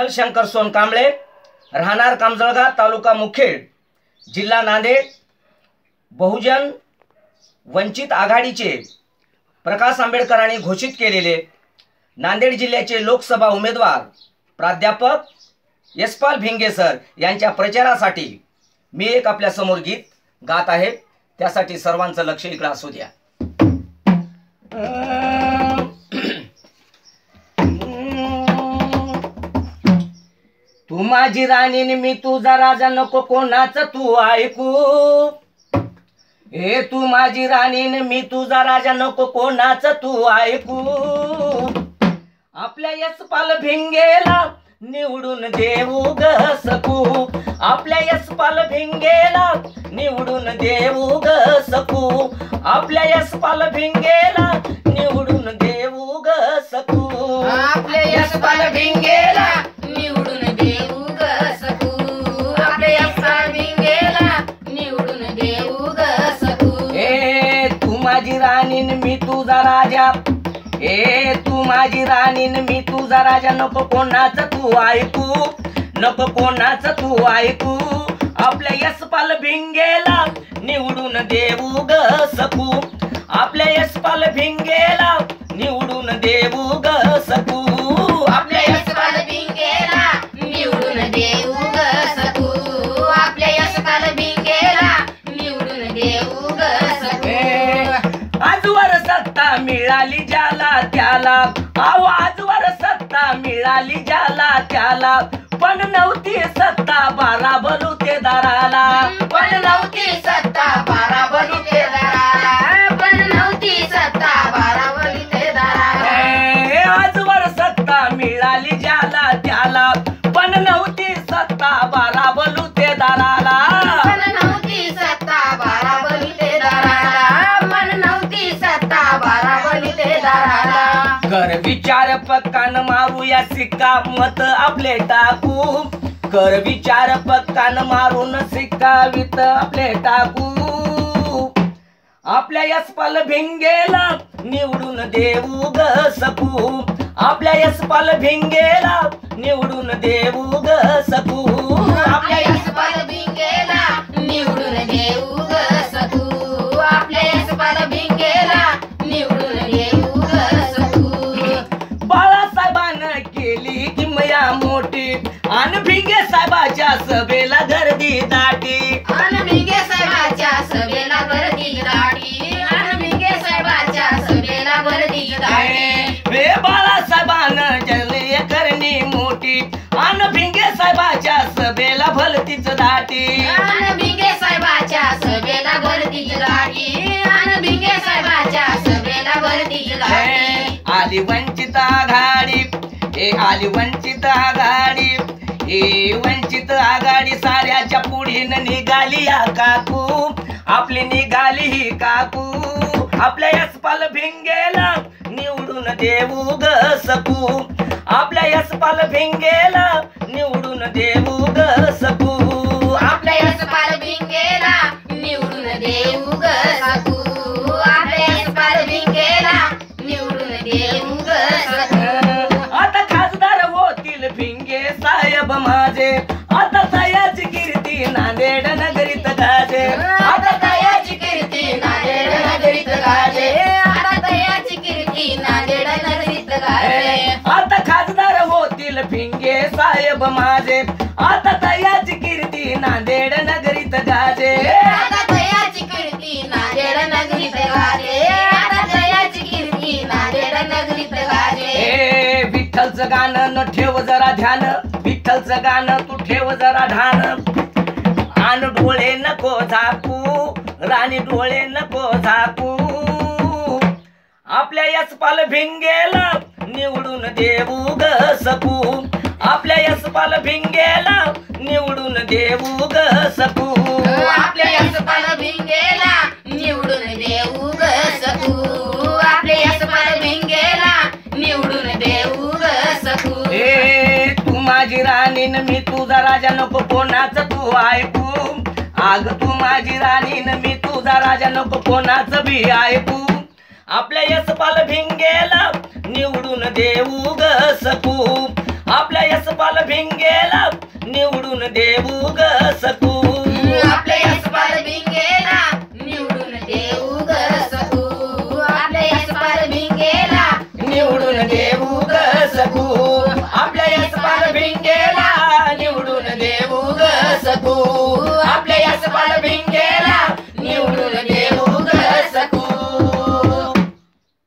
विठ्ठल शंकर सोनकांबळे राहणार कामजळगा तालुका मुखेड जिल्हा नांदेड बहुजन वंचित आघाडीचे प्रकाश आंबेडकरांनी घोषित केलेले नांदेड जिल्ह्याचे लोकसभा उमेदवार प्राध्यापक यशपाल भिंगे सर यांच्या प्रचारासाठी मी एक आपल्यासमोर गीत गात आहे. त्यासाठी सर्वांचं लक्ष इकडं असू द्या. तू माझी राणी मी तुझा राजा नको कोणाच तू ऐकू. हे तू माझी राणी मी तुझा राजा नको कोणाच तू ऐकू. आपल्या यशपाल भिंगेला निवडून देऊ ग सकू. आपल्या यशपाल भिंगेला निवडून देऊ ग सकू. आपल्या यशपाल भिंगेला निवडून देऊ ग सकू. आपल्या यशपाल भिंगेला राणीन माझी मी तुझा राजा. ए तू माझी राणीन मी तुझा राजा. नको कोणाच तू ऐकू नको कोणाच तू ऐकू. आपल्या यशपाल भिंगेला निवडून देऊ ग सकू. आपल्या यशपाल भिंगेला निवडून देऊ ग सकू. आपल्या यशपाल भिंगेला निवडून देऊ मिळाली ज्याला त्याला. आवाजवर सत्ता मिळाली ज्याला त्याला. पण नव्हती सत्ता बारा बलुतेदाराला. पण नव्हती सत्ता बारा विचार पक्कान मारूया सिक्का मत आपले टाकू. कर विचार पक्कान मारून सिक्का वित आपले टाकू. आपल्या यशपाल भिंगेला निवडून देऊ ग सकू. आपल्या यशपाल भिंगेला निवडून देऊ ग सकू. भिंगे साहेबाच्या सभेला गर्दी दाटी. अनभिंगे साहेबाच्या सभेला गर्दी दाटी. अनभिंगे साहेबाच्या सभेला गर्दी दाटी. रे बाळासाहेबानं जले करणी मोठी. आणि भिंगे साहेबाच्या सभेला भलतीच दाटी. साहेबाच्या सभेला गर्दी दाटी. अनभिंगे साहेबाच्या सभेला गर्दी दाटी. आली वंचित आघाडी. ए आली वंचित पुढीन निघाली या काकू. आपली निघाली ही काकू. आपल्या यशपाल भिंगेला निवडून देऊ ग सकू. आपल्या यशपाल भिंगेला निवडून देऊ ग सकू. नांदेड आता खासदार होतील भिंगे साहेब माझे. आता कीर्ती नांदेड नगरीत गाजे. आता दयाची कीर्ती नांदेड नगरीत गाजे. आता दयाची कीर्ती नांदेड नगरीत गाजे. ए विठ्ठलचं गाणं न ठेव जरा ध्यान. विठ्ठलचं गाणं तू ठेव जरा आन डोळे नको झाकू. राणी डोळे नको झाकू. यशपाल भिंगेला निवडून देऊ ग सकू आपल्या यशपाल भिंगेला निवडून देऊ ग सकू आपल्या यशपाल भिंगेला निवडून देऊ ग सकू आपल्या यशपाल भिंगेला निवडून देऊ ग सकू ए तू माझी राणी न मी तुझा राजा नको कोणाच तू ऐकू. आग तू माझी राणी न मी तुझा राजा नको कोणाच बी ऐकू. आपल्या यशपाल भिंगेला निवडून देऊ ग सकू आपल्या यशपाल भिंगेला निवडून देऊ ग सकू